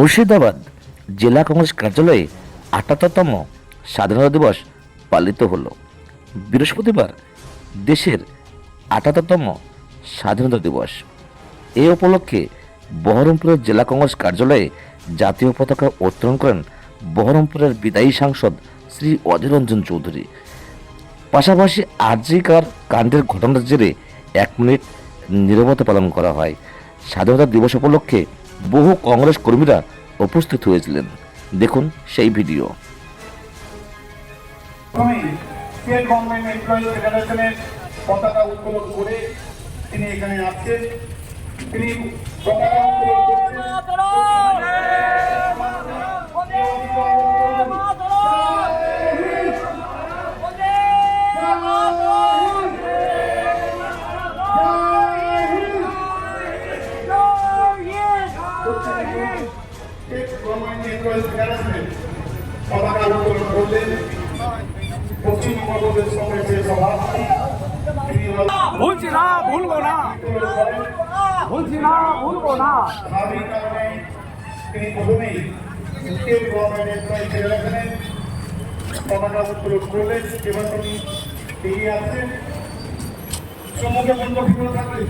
মুর্শিদাবাদ জেলা কংগ্রেস কার্যালয়ে আটাত্তরতম স্বাধীনতা দিবস পালিত হলো। বৃহস্পতিবার দেশের আটাত্তরতম স্বাধীনতা দিবস। এ উপলক্ষে বহরমপুরের জেলা কংগ্রেস কার্যালয়ে জাতীয় পতাকা উত্তোলন করেন বহরমপুরের বিদায়ী সাংসদ শ্রী অধীর রঞ্জন চৌধুরী। পাশাপাশি আরজিকার কাণ্ডের ঘটনার জেরে এক মিনিট নিরবতা পালন করা হয়। স্বাধীনতা দিবস উপলক্ষে বহু কংগ্রেস কর্মীরা উপস্থিত হয়েছিলেন। দেখুন সেই ভিডিও। স্টেট গভর্নমেন্ট এমপ্লয়ি ফেডারেশনের পতাকা উত্তোলন করে তিনি এখানে আসছেন। তিনি পতাকা উত্তোলন করছেন। না। স্বাধীন কারণে তিনি প্রথমেই স্টেট করলেন এবার তিনি এগিয়ে আসছেন সম্মুখে বন্ধ করে থাকলেন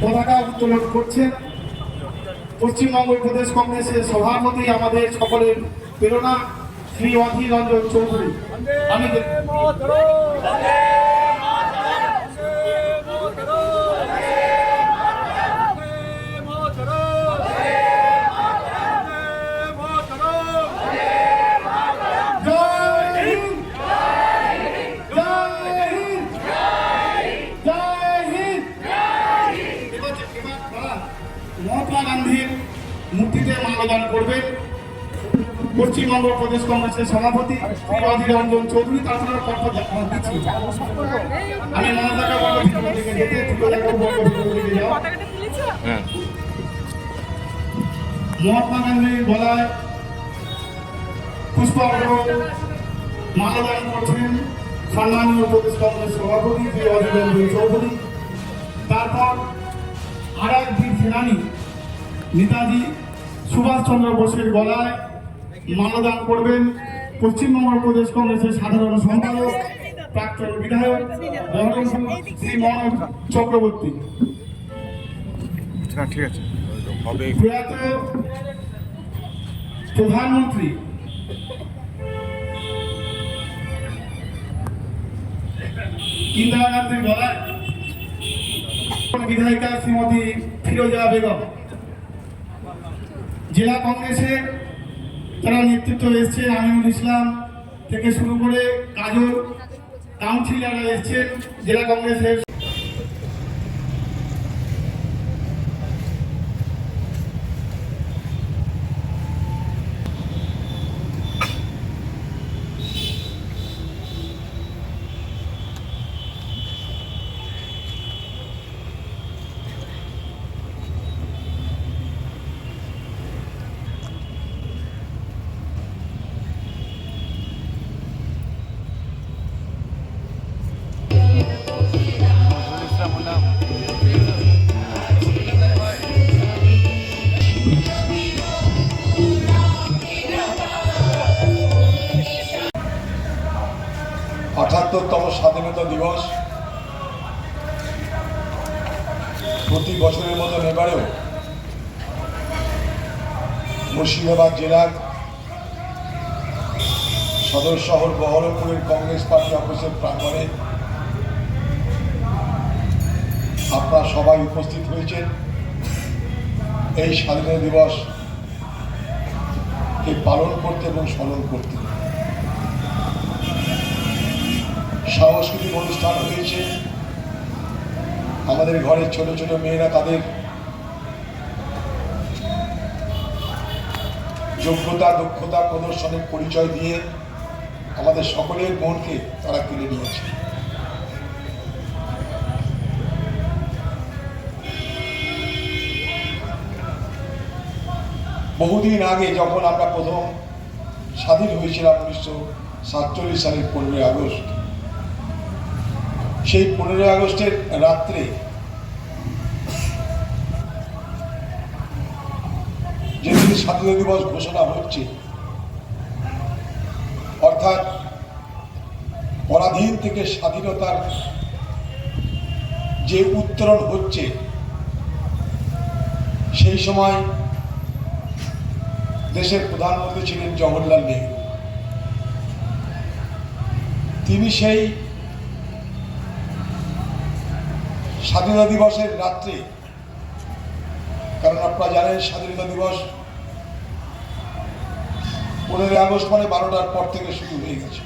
পতাকা উত্তোলন করছেন পশ্চিমবঙ্গ প্রদেশ কংগ্রেসের সভাপতি আমাদের সকলের প্রেরণা শ্রী অধীর রঞ্জন চৌধুরী। আমি মাল্যদান করবেন। পশ্চিমবঙ্গ প্রদেশ কংগ্রেসের সভাপতি অধীর রঞ্জন চৌধুরী তাছাড়া কর্ম দিচ্ছি আমি মমতাকে বলব যেতে দিকে যাও। মহাত্মা গান্ধীর গলায় পুষ্পার্ঘ মাল্যদান করছেন সম্মানীয় প্রদেশ কংগ্রেস সভাপতি শ্রী অধীর রঞ্জন চৌধুরী। তারপর আর এক বীর সেনানী নেতাজি সুভাষচন্দ্র বোসের গলায় মাল্যদান করবেন পশ্চিমবঙ্গ প্রদেশ কংগ্রেসের সাধারণ সম্পাদক প্রাক্তন বিধায়ক শ্রী মনোজ চক্রবর্তী। আচ্ছা ঠিক আছে। প্রয়াত প্রধানমন্ত্রী। ইন্দিরা গান্ধীর গলায় বিধায়িকা শ্রীমতী ফিরোজা বেগম। জেলা কংগ্রেসে তারা নেতৃত্ব এসছেন আমিনুল ইসলাম থেকে শুরু করে কাজল কাউন্সিলাররা এসছেন জেলা কংগ্রেসের। আঠাত্তরতম স্বাধীনতা দিবস প্রতি বছরের মতন এবারেও মুর্শিদাবাদ জেলার সদর শহর বহরমপুরের কংগ্রেস পার্টি অফিসের প্রাঙ্গণে আপনারা সবাই উপস্থিত হয়েছেন। এই স্বাধীনতা দিবস পালন করতে এবং স্মরণ করতে। সাংস্কৃতিক অনুষ্ঠান হয়েছে। আমাদের ঘরের ছোট ছোট মেয়েরা তাদের যোগ্যতা, দক্ষতা, প্রদর্শনের পরিচয় দিয়ে আমাদের সকলের মনকে তারা কিনে নিয়েছে। বহুদিন আগে যখন আমরা প্রথম স্বাধীন হয়েছিলাম উনিশশো সাতচল্লিশ সালের পনেরোই আগস্ট সেই পনেরোই আগস্টের রাত্রে যেদিন স্বাধীনতা দিবস ঘোষণা হচ্ছে, অর্থাৎ পরাধীন থেকে স্বাধীনতার যে উত্তরণ হচ্ছে, সেই সময় দেশের প্রধানমন্ত্রী ছিলেন জওহরলাল নেহরু। তিনি সেই স্বাধীনতা দিবসের রাত্রে, কারণ আপনারা জানেন স্বাধীনতা দিবস পনেরোই আগস্ট মানে বারোটার পর থেকে শুরু হয়ে গেছে।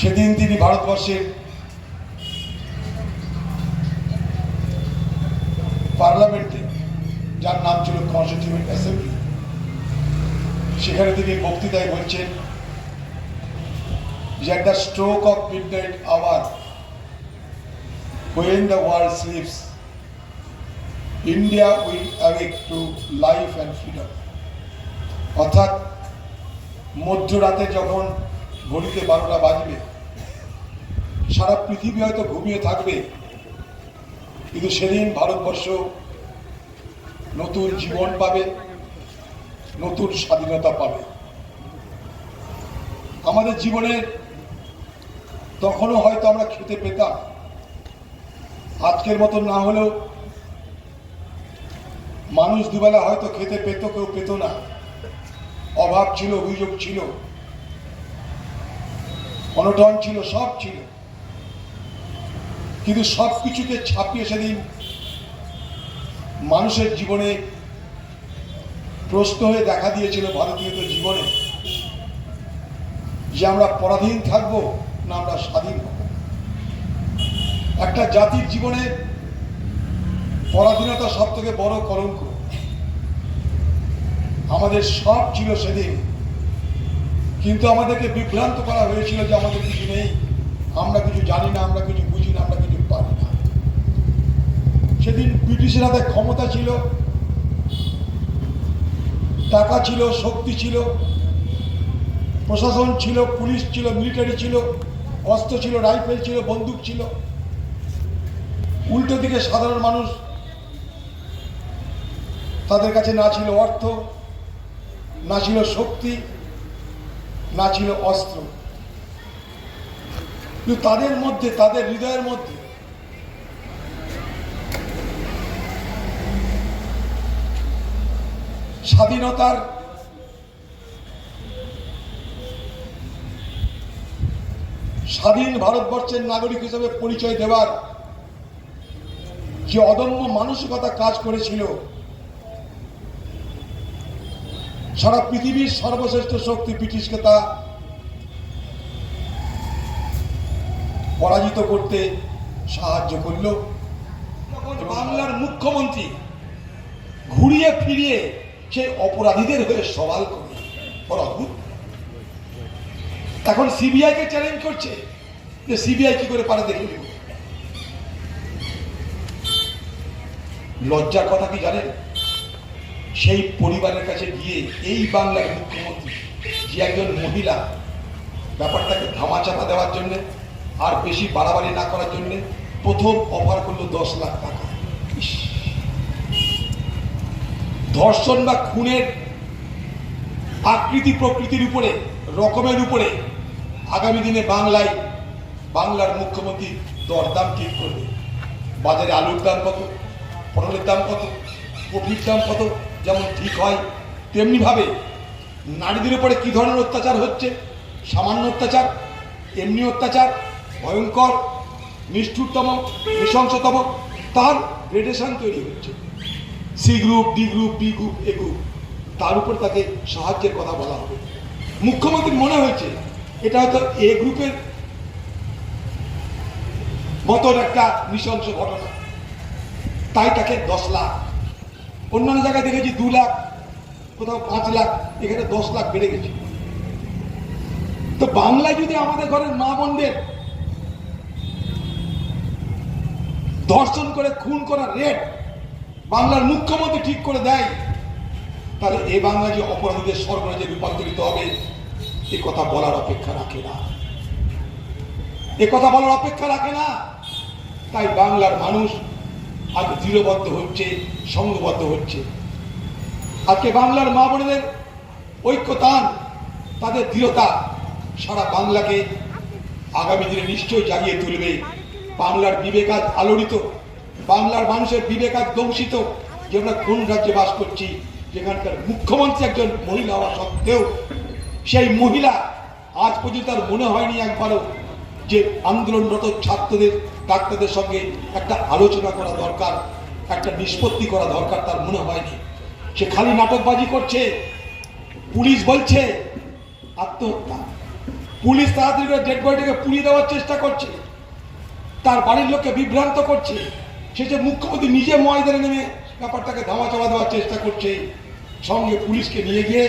সেদিন তিনি ভারতবর্ষের পার্লামেন্টে, যার নাম ছিল কনস্টিটিউয়েন্ট অ্যাসেম্বলি, সেখানে তিনি বক্তৃতায় বলছেন যে at the stroke of midnight hour when the world sleeps. India will awake to life and freedom. অর্থাৎ মধ্যরাতে যখন ঘড়িতে বারোটা বাজবে, সারা পৃথিবী হয়তো ঘুমিয়ে থাকবে, কিন্তু সেদিন ভারতবর্ষ নতুন জীবন পাবে, নতুন স্বাধীনতা পাবে। আমাদের জীবনের তখনও হয়তো আমরা খেতে পেতাম। আজকের মতন না হলেও মানুষ দুবেলা হয়তো খেতে পেত, কেউ পেত না। অভাব ছিল, অভিযোগ ছিল। অনটন ছিল, সব ছিল। কিন্তু সব কিছুকে ছাপিয়ে সেদিন মানুষের জীবনে প্রশ্ন হয়ে দেখা দিয়েছিল ভারতীয়দের জীবনে যে আমরা পরাধীন থাকব না আমরা স্বাধীন। হব একটা জাতির জীবনে পরাধীনতা সব থেকে বড় কলঙ্ক। আমাদের সব ছিল সেদিন। কিন্তু আমাদেরকে বিভ্রান্ত করা হয়েছিল যে আমাদের কিছু নেই। আমরা কিছু জানি না, আমরা কিছু বুঝি না, আমরা কিছু পারি না। সেদিন ব্রিটিশের হাতে ক্ষমতা ছিল, টাকা ছিল, শক্তি ছিল, প্রশাসন ছিল, পুলিশ ছিল, মিলিটারি ছিল। অস্ত্র ছিল, রাইফেল ছিল, বন্দুক ছিল। উল্টো দিকে সাধারণ মানুষ তাদের কাছে না ছিল অর্থ, না ছিল শক্তি, না ছিল অস্ত্র। কিন্তু তাদের মধ্যে, তাদের হৃদয়ের মধ্যে স্বাধীনতার স্বাধীন ভারতবর্ষের নাগরিক হিসেবে পরিচয় দেওয়ার যে অদম্য মানসিকতা কাজ করেছিল সারা পৃথিবীর সর্বশ্রেষ্ঠ শক্তি ব্রিটিশকে তা পরাজিত করতে সাহায্য করল বাংলার মুখ্যমন্ত্রী ঘুরিয়ে ফিরিয়ে সেই অপরাধীদের হয়ে সওয়াল করে বড় অদ্ভুত। এখন সিবিআই কে চ্যালেঞ্জ করছে যে সিবিআই কি করে পারে দেখে লজ্জার কথা কি জানেন? সেই পরিবারের কাছে গিয়ে এই বাংলার মুখ্যমন্ত্রী যে একজন মহিলা, ব্যাপারটাকে ধামাচাপা দেওয়ার জন্যে আর বেশি বাড়াবাড়ি না করার জন্যে প্রথম অফার করল দশ লাখ টাকা। ধর্ষণ বা খুনের আকৃতি প্রকৃতির উপরে, রকমের উপরে আগামী দিনে বাংলায়, বাংলার মুখ্যমন্ত্রী দরদাম ঠিক করবে। বাজারে আলুর দাম কত? পটলের দাম কত? কপির দাম কত? যেমন ঠিক হয়, তেমনিভাবে নারীদের উপরে কী ধরনের অত্যাচার হচ্ছে? সামান্য অত্যাচার, এমনি অত্যাচার, ভয়ঙ্কর, নিষ্ঠুরতম, নৃশংসতম, তার গ্রেডেশন তৈরি হচ্ছে। C group D group B group A group তার উপর তাকে সাহায্যের কথা বলা হবে। মুখ্যমন্ত্রীর মনে হয়েছে এটা হয়তো এ গ্রুপের মতন একটা নৃশংস ঘটনা। তাই তাকে দশ লাখ। অন্যান্য জায়গায় দেখেছি দু লাখ, কোথাও পাঁচ লাখ, এখানে দশ লাখ বেড়ে গেছে। তো বাংলায় যদি আমাদের ঘরের মা বোনদের ধর্ষণ করে, খুন করার রেট বাংলার মুখ্যমন্ত্রী ঠিক করে দেয়, তাহলে এ বাংলা যে অপরাধীদের স্বর্গরাজে রূপান্তরিত হবে এ কথা বলার অপেক্ষা রাখে না। এ কথা বলার অপেক্ষা রাখে না। তাই বাংলার মানুষ আজ দৃঢ়বদ্ধ হচ্ছে, সংঘবদ্ধ হচ্ছে। আজকে বাংলার মা বোনেদের ঐক্যতান, তাদের দৃঢ়তা সারা বাংলাকে আগামী দিনে নিশ্চয়ই জাগিয়ে তুলবে। বাংলার বিবেক আজ আলোড়িত, বাংলার মানুষের বিবেক আজ দংশিত। যে আমরা কোন রাজ্যে বাস করছি, যেখানকার মুখ্যমন্ত্রী একজন মহিলা হওয়া সত্ত্বেও সেই মহিলা আজ পর্যন্ত তার মনে হয়নি একবারও যে আন্দোলনরত ছাত্রদের, ডাক্তারদের সঙ্গে একটা আলোচনা করা দরকার, একটা নিষ্পত্তি করা দরকার তার মনে হয়নি। সে খালি নাটকবাজি করছে, পুলিশ বলছে, আত্মহত্যা। পুলিশ তাড়াতাড়ি করে ডেড বডিটাকে পুড়িয়ে দেওয়ার চেষ্টা করছে। তার বাড়ির লোককে বিভ্রান্ত করছে। সে যে মুখ্যমন্ত্রী নিজে ময়দানে নেমে ব্যাপারটাকে ধামা চাপা দেওয়ার চেষ্টা করছে। সঙ্গে পুলিশকে নিয়ে গিয়ে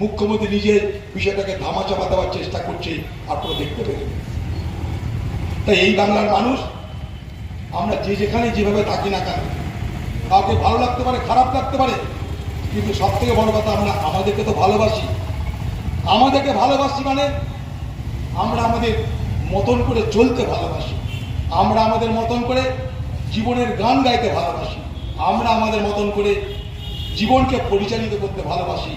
মুখ্যমন্ত্রী নিজের বিষয়টাকে ধামা চাপা দেওয়ার চেষ্টা করছে, আপনারা দেখতে পেলেন। তাই এই বাংলার মানুষ, আমরা যে যেখানে যেভাবে থাকি না কেন, কাউকে ভালো লাগতে পারে, খারাপ লাগতে পারে, কিন্তু সব থেকে বড় কথা আমরা, আমাদেরকে তো ভালোবাসি। আমাদেরকে ভালোবাসি মানে আমরা আমাদের মতন করে চলতে ভালোবাসি। আমরা আমাদের মতন করে জীবনের গান গাইতে ভালোবাসি। আমরা আমাদের মতন করে জীবনকে পরিচালিত করতে ভালোবাসি।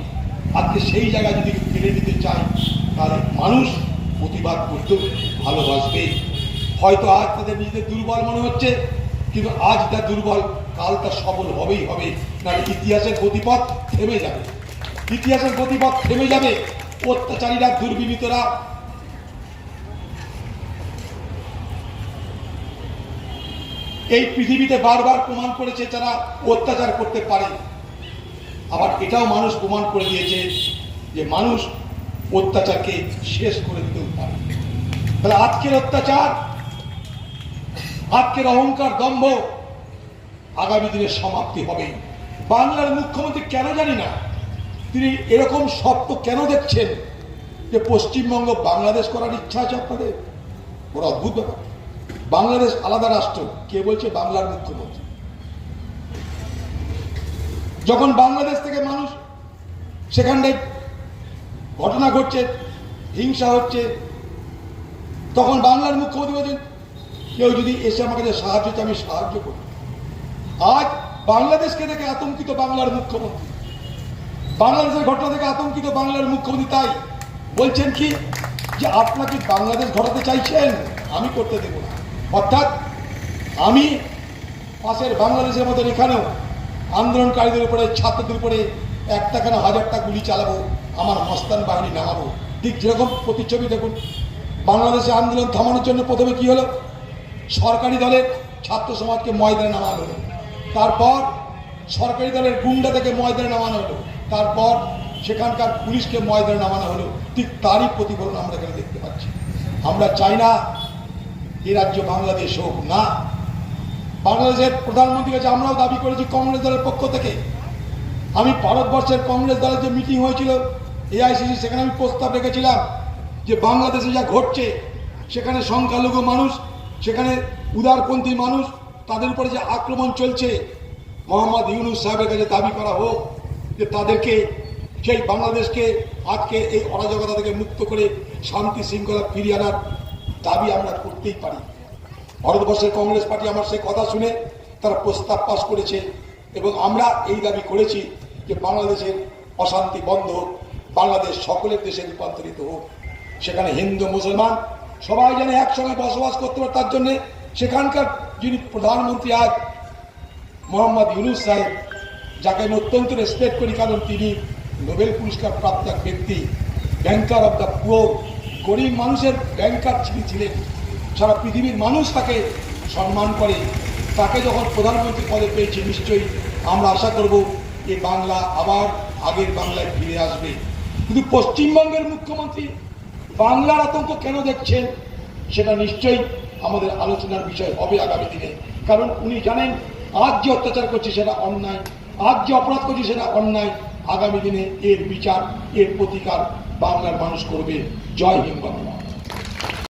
আজকে সেই জায়গায় যদি ফিরে নিতে চাই তাহলে মানুষ প্রতিবাদ করতেও ভালোবাসবে। হয়তো আজ তাদের নিজেদের দুর্বল মনে হচ্ছে, কিন্তু আজ তার দুর্বল, কাল তার সবল হবেই হবে। নাহলে ইতিহাসের গতিপথ থেমে যাবে। ইতিহাসের গতিপথ থেমে যাবে। অত্যাচারীরা, দুর্বিনীতরা। এই পৃথিবীতে বারবার প্রমাণ করেছে যারা অত্যাচার করতে পারে। আবার এটাও মানুষ প্রমাণ করে দিয়েছে যে মানুষ অত্যাচারকে শেষ করে দিতেও পারে। তাহলে আজকের অত্যাচার, আজকের অহংকার দম্ভ আগামী দিনে সমাপ্তি হবে বাংলার মুখ্যমন্ত্রী কেন জানি না, তিনি এরকম স্বপ্ন কেন দেখছেন যে পশ্চিমবঙ্গ বাংলাদেশ করার ইচ্ছা আছে আপনাদের? বড় অদ্ভুত ব্যাপার। বাংলাদেশ আলাদা রাষ্ট্র, কে বলছে বাংলার মুখ্যমন্ত্রী? যখন বাংলাদেশ থেকে মানুষ সেখানটায় ঘটনা ঘটছে, হিংসা হচ্ছে, তখন বাংলার মুখ্যমন্ত্রী বলছেন, কেউ যদি এসে আমাকে যে সাহায্য চায়, আমি সাহায্য করি আজ বাংলাদেশকে দেখে আতঙ্কিত বাংলার মুখ্যমন্ত্রী। বাংলাদেশের ঘটনা থেকে আতঙ্কিত বাংলার মুখ্যমন্ত্রী তাই বলছেন কি, যে আপনাকে বাংলাদেশ ঘটাতে চাইছেন, আমি করতে দেব না। অর্থাৎ আমি পাশের বাংলাদেশের মতন এখানেও আন্দোলনকারীদের উপরে, ছাত্রদের উপরে একটা কেন হাজারটা গুলি চালাবো, আমার মস্তান বাহিনী নামাবো? ঠিক যেরকম প্রতিচ্ছবি দেখুন, বাংলাদেশে আন্দোলন থামানোর জন্য প্রথমে কি হলো? সরকারি দলের ছাত্র সমাজকে ময়দানে নামানো হলো। তারপর সরকারি দলের গুন্ডা থেকে ময়দানে নামানো হলো। তারপর সেখানকার পুলিশকে ময়দানে নামানো হলো। ঠিক তারই প্রতিফলন আমরা এখানে দেখতে পাচ্ছি। আমরা চাই না এ রাজ্য বাংলাদেশ হোক, না বাংলাদেশের প্রধানমন্ত্রীর কাছে আমরাও দাবি করেছি কংগ্রেস দলের পক্ষ থেকে। আমি ভারতবর্ষের কংগ্রেস দলের যে মিটিং হয়েছিল, এআইসিসি, সেখানে আমি প্রস্তাব রেখেছিলাম যে বাংলাদেশে যা ঘটছে, সেখানে সংখ্যালঘু মানুষ, সেখানে উদারপন্থী মানুষ, তাদের উপরে যে আক্রমণ চলছে, মোহাম্মদ ইউনুস সাহেবের কাছে দাবি করা হোক যে তাদেরকে, সেই বাংলাদেশকে আজকে এই অরাজকতা থেকে মুক্ত করে শান্তি শৃঙ্খলা ফিরিয়ে আনার দাবি আমরা করতেই পারি। ভারতবর্ষের কংগ্রেস পার্টি আমার সেই কথা শুনে তারা প্রস্তাব পাশ করেছে এবং আমরা এই দাবি করেছি যে বাংলাদেশের অশান্তি বন্ধ হোক, বাংলাদেশ সকলের দেশে রূপান্তরিত হোক। সেখানে হিন্দু, মুসলমান সবাই যেন একসঙ্গে বসবাস করতে পারে, তার জন্যে সেখানকার যিনি প্রধানমন্ত্রী আজ মোহাম্মদ ইউনুস সাহেব, যাকে আমি অত্যন্ত রেসপেক্ট করি, কারণ তিনি নোবেল পুরস্কার প্রাপ্ত ব্যক্তি ব্যাংকার অব দ্য পুয়ার গরিব মানুষের ব্যাংকার তিনি ছিলেন সারা পৃথিবীর মানুষ তাকে সম্মান করে, তাকে যখন প্রধানমন্ত্রী পদে পেয়েছে, নিশ্চয়ই আমরা আশা করব যে বাংলা আবার আগের বাংলায় ফিরে আসবে। কিন্তু পশ্চিমবঙ্গের মুখ্যমন্ত্রী বাংলার আতঙ্ক কেন দেখছেন, সেটা নিশ্চয়ই আমাদের আলোচনার বিষয় হবে আগামী দিনে। কারণ উনি জানেন, আজ যে অত্যাচার করছে সেটা অন্যায়, আজ যে অপরাধ করছে সেটা অন্যায়, আগামী দিনে এর বিচার, এর প্রতিকার বাংলার মানুষ করবে। জয় হিন্দ বাংলা